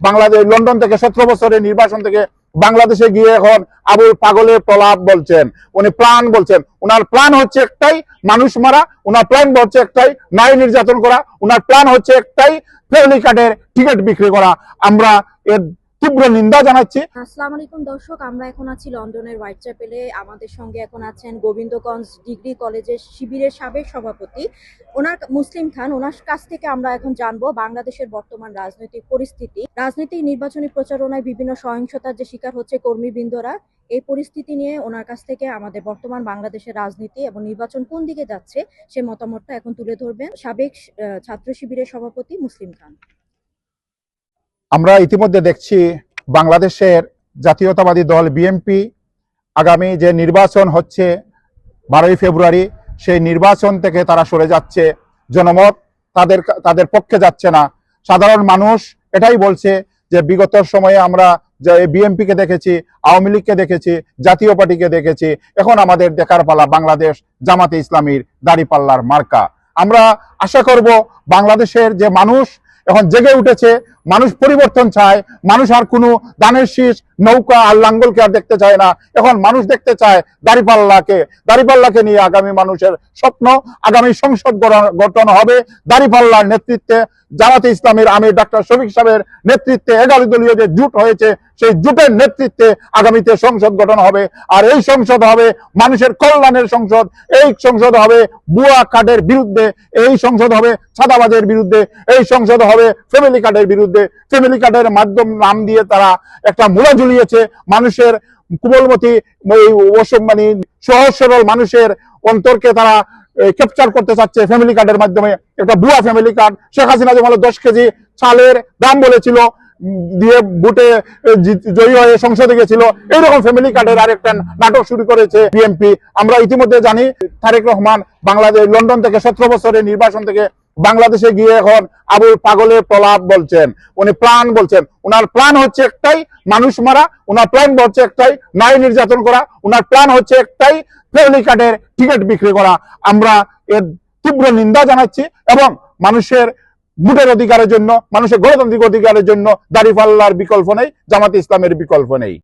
Bangladesh, London থেকে সতেরো বছরের নির্বাচন থেকে বাংলাদেশে গিয়ে এখন আবুল পাগলের প্রলাপ বলছেন। উনি প্রাণ বলছেন। ওনার প্রাণ হচ্ছে একটাই, মানুষ মারা। ওনার প্রাণ হচ্ছে একটাই নারী নির্যাতন করা। উনার প্রাণ হচ্ছে একটাই, ফেরলি কার্ডের টিকিট বিক্রি করা। আমরা এর তীব্র নিন্দা জানাচ্ছি। আসসালামু আলাইকুম দর্শক, আমরা এখন আছি লন্ডনের হোয়াইট চ্যাপেলে আমাদের সঙ্গে এখন আছেন গোবিন্দগঞ্জ ডিগ্রি কলেজের শিবিরের সাবেক সভাপতি। ওনার মুসলিম খান, ওনার কাছ থেকে আমরা এখন জানব বাংলাদেশের বর্তমান রাজনৈতিক পরিস্থিতি। রাজনৈতিক নির্বাচনী প্রচারণায় বিভিন্ন সহিংসতার যে শিকার হচ্ছে কর্মীবৃন্দরা, এই পরিস্থিতি নিয়ে ওনার কাছ থেকে আমাদের বর্তমান বাংলাদেশের রাজনীতি এবং নির্বাচন কোন দিকে যাচ্ছে, সে মতামতটা এখন তুলে ধরবেন সাবেক ছাত্র শিবিরের সভাপতি মুসলিম খান। আমরা ইতিমধ্যে দেখছি বাংলাদেশের জাতীয়তাবাদী দল বিএনপি আগামী যে নির্বাচন হচ্ছে বারোই ফেব্রুয়ারি, সেই নির্বাচন থেকে তারা সরে যাচ্ছে। জনমত তাদের তাদের পক্ষে যাচ্ছে না। সাধারণ মানুষ এটাই বলছে যে বিগত সময়ে আমরা যে বিএনপিকে দেখেছি, আওয়ামী লীগকে দেখেছি, জাতীয় পার্টিকে দেখেছি, এখন আমাদের দেখার পালা বাংলাদেশ জামাতে ইসলামীর দাড়িপাল্লার মার্কা। আমরা আশা করব বাংলাদেশের যে মানুষ এখন জেগে উঠেছে মানুষ পরিবর্তন চায়, মানুষ আর কোনো দানের শীষ, নৌকা আর লাঙ্গলকে আর দেখতে চায় না। এখন মানুষ দেখতে চায় দাড়িপাল্লাকে। দাড়িপাল্লাকে নিয়ে আগামী মানুষের স্বপ্ন, আগামী সংসদ গঠন- হবে দাড়িপাল্লার নেতৃত্বে। জামাতে ইসলামের আমির ডাক্তার শফিক সাহেবের নেতৃত্বে এগারো দলীয় যে জুট হয়েছে, সেই জুটের নেতৃত্বে আগামীতে সংসদ গঠন হবে। আর এই সংসদ হবে মানুষের কল্যাণের সংসদ। এই সংসদ হবে বুয়া কার্ডের বিরুদ্ধে। এই সংসদ হবে ছাদাবাজের বিরুদ্ধে। এই সংসদ হবে ফ্যামিলি কার্ডের বিরুদ্ধে। ফ্যামিলি কার্ডের মাধ্যম নাম দিয়ে তারা একটা মূলা ঝুলিয়েছে। মানুষের কুবলমতি মানে সহজ সরল মানুষের অন্তরকে তারা ক্যাপচার করতে চাচ্ছে ফ্যামিলি কার্ডের মাধ্যমে। একটা বুয়া ফ্যামিলি কার্ড শেখ হাসিনা যেমন দশ কেজি চালের দাম বলেছিল, দিয়ে জিত- জয়ী হয়ে সংসদে গেছিল, এইরকম ফ্যামিলি কার্ডের আরেকটা নাটক শুরু করেছে বিএনপি। আমরা ইতিমধ্যে জানি, তারেক রহমান বাংলাদেশ, লন্ডন থেকে সতেরো বছরের নির্বাচন থেকে বাংলাদেশে গিয়ে এখন আবুল পাগলের প্রলাপ বলছেন, উনি প্ল্যান বলছেন। ওনার প্ল্যান হচ্ছে একটাই, মানুষ মারা ওনার প্ল্যান হচ্ছে একটাই নারী নির্যাতন করা ওনার প্ল্যান হচ্ছে একটাই ফেরলি কার্ডের টিকিট বিক্রি করা। আমরা এর তীব্র নিন্দা জানাচ্ছি এবং মানুষের ভোটের অধিকারের জন্য, মানুষের গণতান্ত্রিক অধিকারের জন্য দাড়িপাল্লার বিকল্প নেই, জামাতে ইসলামের বিকল্প নেই।